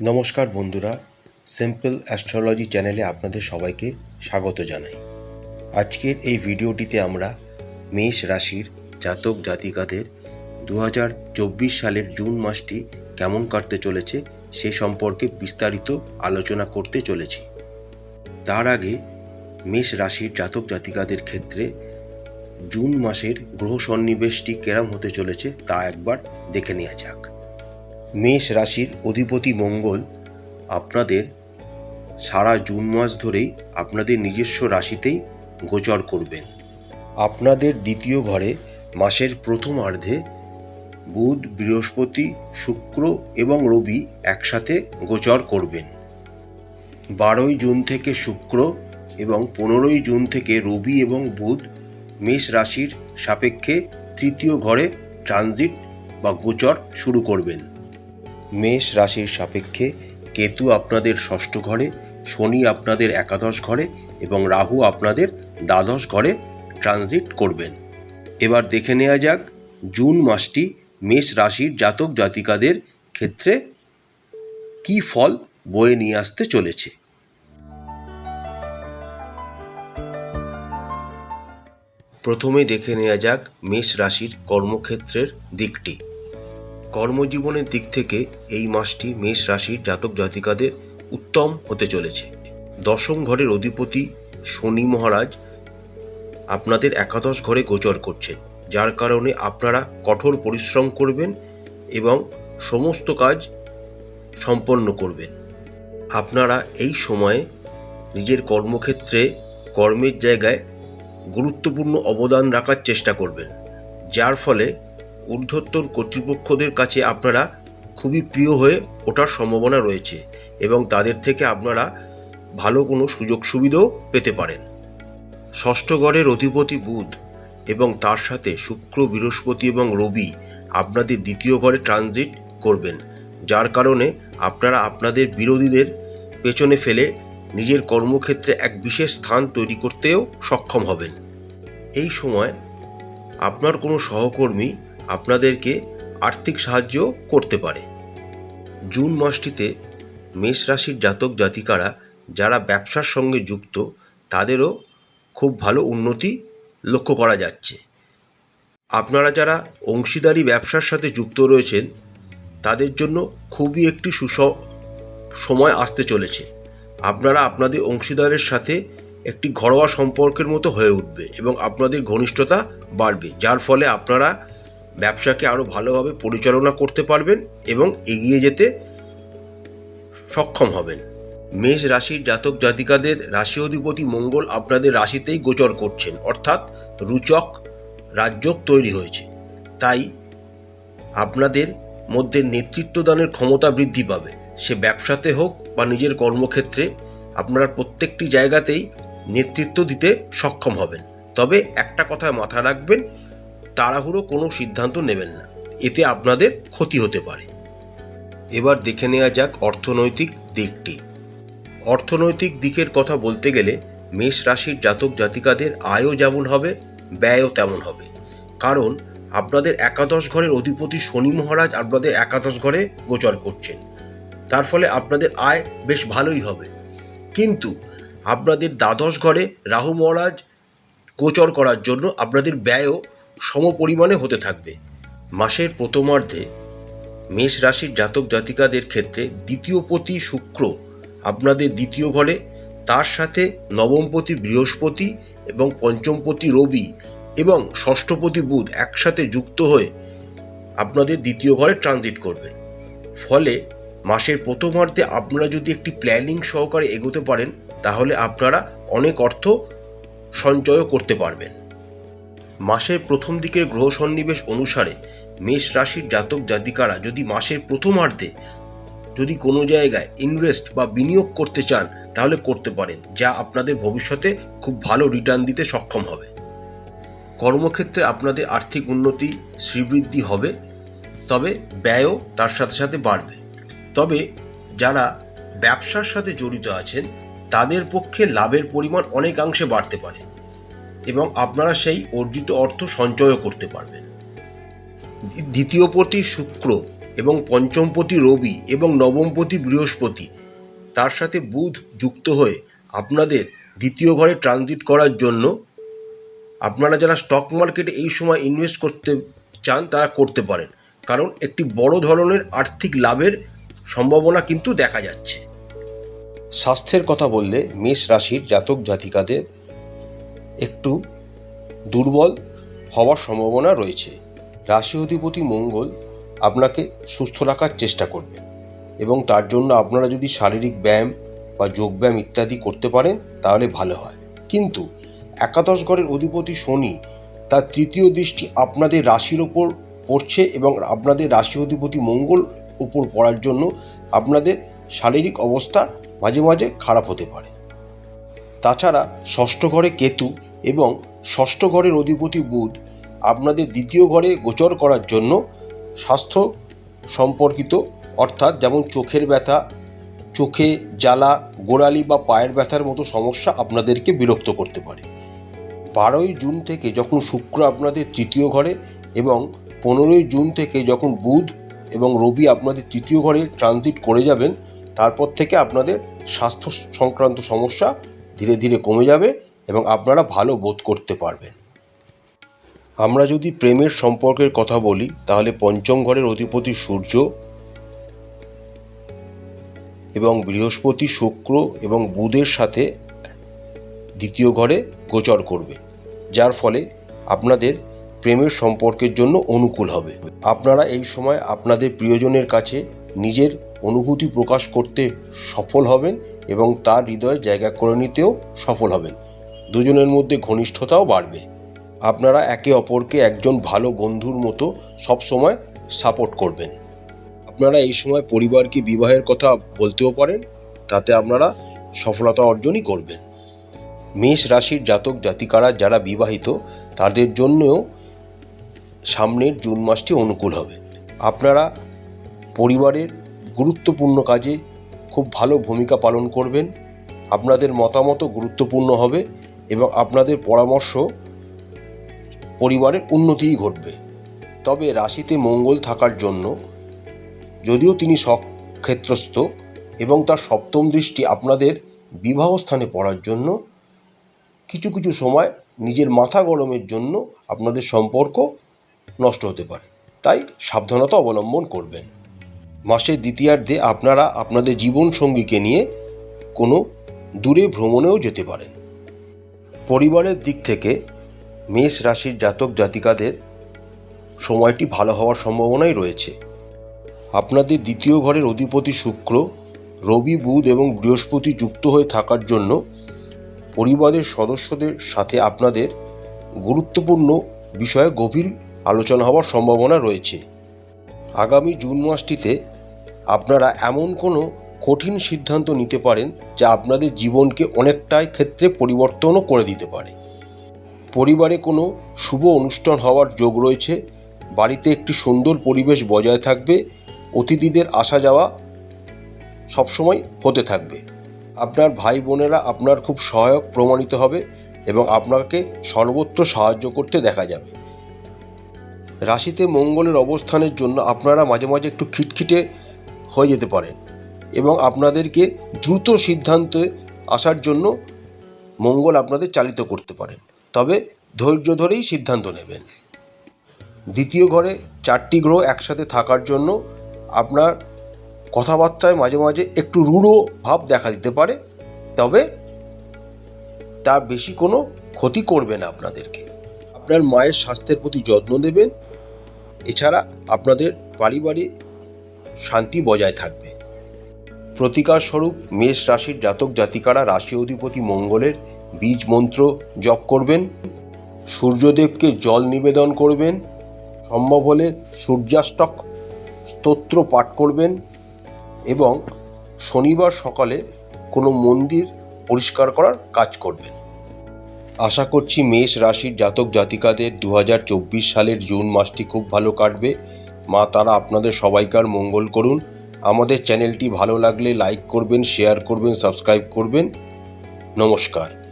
নমস্কার বন্ধুরা simple astrology চ্যানেলে আপনাদের সবাইকে স্বাগত জানাই। আজকের এই ভিডিওটিতে আমরা মেষ রাশির জাতক জাতিকাদের দু হাজার চব্বিশ সালের জুন মাসটি কেমন কাটতে চলেছে সে সম্পর্কে বিস্তারিত আলোচনা করতে চলেছি। তার আগে মেষ রাশির জাতক জাতিকাদের ক্ষেত্রে জুন মাসের গ্রহ সন্নিবেশটি কেরম হতে চলেছে তা একবার দেখে নেওয়া যাক। মেষ রাশির অধিপতি মঙ্গল আপনাদের সারা জুন মাস ধরেই আপনাদের নিজস্ব রাশিতেই গোচর করবেন। আপনাদের দ্বিতীয় ঘরে মাসের প্রথম অর্ধে বুধ, বৃহস্পতি, শুক্র এবং রবি একসাথে গোচর করবেন। বারোই জুন থেকে শুক্র এবং পনেরোই জুন থেকে রবি এবং বুধ মেষ রাশির সাপেক্ষে তৃতীয় ঘরে ট্রানজিট বা গোচর শুরু করবেন। মেষ রাশির সাপেক্ষে কেতু আপনাদের ষষ্ঠ ঘরে, শনি আপনাদের একাদশ ঘরে এবং রাহু আপনাদের দ্বাদশ ঘরে ট্রানজিট করবেন। এবার দেখে নেওয়া যাক, জুন মাসটি মেষ রাশির জাতক জাতিকাদের ক্ষেত্রে কী ফল বয়ে নিয়ে আসতে চলেছে। প্রথমে দেখে নেওয়া যাক মেষ রাশির কর্মক্ষেত্রের দিকটি। কর্মজীবনের দিক থেকে এই মাসটি মেষ রাশির জাতক জাতিকাদের উত্তম হতে চলেছে। দশম ঘরের অধিপতি শনি মহারাজ আপনাদের একাদশ ঘরে গোচর করছেন, যার কারণে আপনারা কঠোর পরিশ্রম করবেন এবং সমস্ত কাজ সম্পন্ন করবেন। আপনারা এই সময়ে নিজের কর্মক্ষেত্রে কর্মের জায়গায় গুরুত্বপূর্ণ অবদান রাখার চেষ্টা করবেন, যার ফলে ঊর্ধ্বতন কর্তৃপক্ষদের কাছে আপনারা খুবই প্রিয় হয়ে ওঠার সম্ভাবনা রয়েছে এবং তাদের থেকে আপনারা ভালো কোনো সুযোগ সুবিধাও পেতে পারেন। ষষ্ঠ গড়ের অধিপতি বুধ এবং তার সাথে শুক্র, বৃহস্পতি এবং রবি আপনাদের দ্বিতীয় ঘরে ট্রানজিট করবেন, যার কারণে আপনারা আপনাদের বিরোধীদের পেছনে ফেলে নিজের কর্মক্ষেত্রে এক বিশেষ স্থান তৈরি করতেও সক্ষম হবেন। এই সময় আপনার কোনো সহকর্মী আপনাদেরকে আর্থিক সাহায্য করতে পারে। জুন মাসটিতে মেষ রাশির জাতক জাতিকারা যারা ব্যবসার সঙ্গে যুক্ত, তাদেরও খুব ভালো উন্নতি লক্ষ্য করা যাচ্ছে। আপনারা যারা অংশীদারি ব্যবসার সাথে যুক্ত রয়েছেন, তাদের জন্য খুবই একটি সুস, সময় আসতে চলেছে। আপনারা আপনাদের অংশীদারের সাথে একটি ঘরোয়া সম্পর্কের মতো হয়ে উঠবে এবং আপনাদের ঘনিষ্ঠতা বাড়বে, যার ফলে আপনারা ব্যবসাকে আরও ভালোভাবে পরিচালনা করতে পারবেন এবং এগিয়ে যেতে সক্ষম হবেন। মেষ রাশির জাতক জাতিকাদের রাশি অধিপতি মঙ্গল আপনাদের রাশিতেই গোচর করছেন, অর্থাৎ রুচক রাজ্যক তৈরি হয়েছে। তাই আপনাদের মধ্যে নেতৃত্বদানের ক্ষমতা বৃদ্ধি পাবে। সে ব্যবসাতে হোক বা নিজের কর্মক্ষেত্রে আপনারা প্রত্যেকটি জায়গাতেই নেতৃত্ব দিতে সক্ষম হবেন। তবে একটা কথা মাথা রাখবেন তাড়াহুড়ো কোনো সিদ্ধান্ত নেবেন না। এতে আপনাদের ক্ষতি হতে পারে। এবার দেখে নেওয়া যাক অর্থনৈতিক দিকটি। অর্থনৈতিক দিকের কথা বলতে গেলে মেষ রাশির জাতক জাতিকাদের আয়ও যেমন হবে, ব্যয়ও তেমন হবে। কারণ আপনাদের একাদশ ঘরের অধিপতি শনি মহারাজ আপনাদের একাদশ ঘরে গোচর করছেন। তার ফলে আপনাদের আয় বেশ ভালোই হবে। কিন্তু আপনাদের দ্বাদশ ঘরে রাহু মহারাজ গোচর করার জন্য আপনাদের ব্যয়ও সমপরিমাণে হতে থাকবে। মাসের প্রথমার্ধে মেষ রাশির জাতক জাতিকাদের ক্ষেত্রে দ্বিতীয় পতি শুক্র আপনাদের দ্বিতীয় ঘরে, তার সাথে নবমপতি বৃহস্পতি এবং পঞ্চমপতি রবি এবং ষষ্ঠপতি বুধ একসাথে যুক্ত হয়ে আপনাদের দ্বিতীয় ঘরে ট্রানজিট করবেন। ফলে মাসের প্রথমার্ধে আপনারা যদি একটি প্ল্যানিং সহকারে এগোতে পারেন, তাহলে আপনারা অনেক অর্থ সঞ্চয়ও করতে পারবেন। মাসের প্রথম দিকের গ্রহ সন্নিবেশ অনুসারে মেষ রাশির জাতক জাতিকারা যদি মাসের প্রথমার্ধে যদি কোনো জায়গায় ইনভেস্ট বা বিনিয়োগ করতে চান, তাহলে করতে পারেন, যা আপনাদের ভবিষ্যতে খুব ভালো রিটার্ন দিতে সক্ষম হবে। কর্মক্ষেত্রে আপনাদের আর্থিক উন্নতি, শ্রীবৃদ্ধি হবে, তবে ব্যয়ও তার সাথে সাথে বাড়বে। তবে যারা ব্যবসার সাথে জড়িত আছেন, তাদের পক্ষে লাভের পরিমাণ অনেকাংশে বাড়তে পারে। এবং আপনারা সেই অর্জিত অর্থ সঞ্চয়ও করতে পারবেন। দ্বিতীয় পতি শুক্র এবং পঞ্চমপতি রবি এবং নবমপতি বৃহস্পতি, তার সাথে বুধ যুক্ত হয়ে আপনাদের দ্বিতীয় ঘরে ট্রানজিট করার জন্য আপনারা যারা স্টক মার্কেটে এই সময় ইনভেস্ট করতে চান, তারা করতে পারেন। কারণ একটি বড় ধরনের আর্থিক লাভের সম্ভাবনা কিন্তু দেখা যাচ্ছে। স্বাস্থ্যের কথা বললে মেষ রাশির জাতক জাতিকাদের একটু দুর্বল হওয়ার সম্ভাবনা রয়েছে। রাশি অধিপতি মঙ্গল আপনাকে সুস্থ রাখার চেষ্টা করবে এবং তার জন্য আপনারা যদি শারীরিক ব্যায়াম বা যোগব্যায়াম ইত্যাদি করতে পারেন, তাহলে ভালো হয়। কিন্তু একাদশ ঘরের অধিপতি শনি তার তৃতীয় দৃষ্টি আপনাদের রাশির ওপর পড়ছে এবং আপনাদের রাশি অধিপতি মঙ্গল উপর পড়ার জন্য আপনাদের শারীরিক অবস্থা মাঝে মাঝে খারাপ হতে পারে। তাছাড়া ষষ্ঠ ঘরে কেতু এবং ষষ্ঠ ঘরের অধিপতি বুধ আপনাদের দ্বিতীয় ঘরে গোচর করার জন্য স্বাস্থ্য সম্পর্কিত, অর্থাৎ যেমন চোখের ব্যথা, চোখে জ্বালা, গোড়ালি বা পায়ের ব্যথার মতো সমস্যা আপনাদেরকে বিরক্ত করতে পারে। বারোই জুন থেকে যখন শুক্র আপনাদের তৃতীয় ঘরে এবং পনেরোই জুন থেকে যখন বুধ এবং রবি আপনাদের তৃতীয় ঘরে ট্রানজিট করে যাবেন, তারপর থেকে আপনাদের স্বাস্থ্য সংক্রান্ত সমস্যা ধীরে ধীরে কমে যাবে এবং আপনারা ভালো বোধ করতে পারবেন। আমরা যদি প্রেমের সম্পর্কের কথা বলি, তাহলে পঞ্চম ঘরের অধিপতি সূর্য এবং বৃহস্পতি শুক্র এবং বুধের সাথে দ্বিতীয় ঘরে গোচর করবে, যার ফলে আপনাদের প্রেমের সম্পর্কের জন্য অনুকূল হবে। আপনারা এই সময় আপনাদের প্রিয়জনের কাছে নিজের অনুভূতি প্রকাশ করতে সফল হবেন এবং তার হৃদয়ে জায়গা করে নিতেও সফল হবেন। দুজনের মধ্যে ঘনিষ্ঠতাও বাড়বে। আপনারা একে অপরকে একজন ভালো বন্ধুর মতো সবসময় সাপোর্ট করবেন। আপনারা এই সময় পরিবারকে বিবাহের কথা বলতেও পারেন, তাতে আপনারা সফলতা অর্জনই করবেন। মেষ রাশির জাতক জাতিকারা যারা বিবাহিত, তাদের জন্যও সামনের জুন মাসটি অনুকূল হবে। আপনারা পরিবারের গুরুত্বপূর্ণ কাজে খুব ভালো ভূমিকা পালন করবেন। আপনাদের মতামতও গুরুত্বপূর্ণ হবে। এবং আপনাদের পরামর্শ পরিবারের উন্নতিই ঘটবে। তবে রাশিতে মঙ্গল থাকার জন্য যদিও তিনি সক্ষেত্রস্থ এবং তার সপ্তম দৃষ্টি আপনাদের বিবাহ স্থানে পড়ার জন্য, কিছু কিছু সময় নিজের মাথা গরমের জন্য আপনাদের সম্পর্ক নষ্ট হতে পারে। তাই সাবধানতা অবলম্বন করবেন। মাসের দ্বিতীয়ার্ধে আপনারা আপনাদের জীবনসঙ্গীকে নিয়ে কোনো দূরে ভ্রমণেও যেতে পারেন। পরিবারের দিক থেকে মেষ রাশির জাতক জাতিকাদের সময়টি ভালো হওয়ার সম্ভাবনাই রয়েছে। আপনাদের দ্বিতীয় ঘরের অধিপতি শুক্র, রবি, বুধ এবং বৃহস্পতি যুক্ত হয়ে থাকার জন্য পরিবারের সদস্যদের সাথে আপনাদের গুরুত্বপূর্ণ বিষয়ে গভীর আলোচনা হওয়ার সম্ভাবনা রয়েছে। আগামী জুন মাসটিতে আপনারা এমন কোনো কঠিন সিদ্ধান্ত নিতে পারেন যা আপনাদের জীবনকে অনেকটাই ক্ষেত্রে পরিবর্তনও করে দিতে পারে। পরিবারে কোনো শুভ অনুষ্ঠান হওয়ার যোগ রয়েছে, বাড়িতে একটি সুন্দর পরিবেশ বজায় থাকবে, অতিথিদের আসা যাওয়া সবসময় হতে থাকবে। আপনার ভাই বোনেরা আপনার খুব সহায়ক প্রমাণিত হবে এবং আপনাকে সর্বত্র সাহায্য করতে দেখা যাবে। রাশিতে মঙ্গলের অবস্থানের জন্য আপনারা মাঝে মাঝে একটু খিটখিটে হয়ে যেতে পারেন। এবং আপনাদেরকে দ্রুত সিদ্ধান্তে আসার জন্য মঙ্গল আপনাদের চালিত করতে পারেন। তবে ধৈর্য ধরেই সিদ্ধান্ত নেবেন। দ্বিতীয় ঘরে চারটি গ্রহ একসাথে থাকার জন্য আপনার কথাবার্তায় মাঝে মাঝে একটু রূঢ় ভাব দেখা দিতে পারে, তবে তার বেশি কোনো ক্ষতি করবে না আপনাদেরকে। আপনার মায়ের স্বাস্থ্যের প্রতি যত্ন দেবেন এছাড়া আপনাদের পারিবারিক শান্তি বজায় থাকবে। প্রতিকার স্বরূপ মেষ রাশির জাতক জাতিকারা রাশি অধিপতি মঙ্গলের বীজ মন্ত্র জপ করবেন, সূর্যদেবকে জল নিবেদন করবেন, সম্ভব হলে সূর্যাষ্টক স্তোত্র পাঠ করবেন এবং শনিবার সকালে কোনো মন্দির পরিষ্কার করার কাজ করবেন। আশা করছি মেষ রাশির জাতক জাতিকাদের দু হাজার চব্বিশ সালের জুন মাসটি খুব ভালো কাটবে। মা তারা আপনাদের সবাইকার মঙ্গল করুন। আমাদের চ্যানেলটি ভালো লাগলে লাইক করবেন শেয়ার করবেন সাবস্ক্রাইব করবেন। নমস্কার।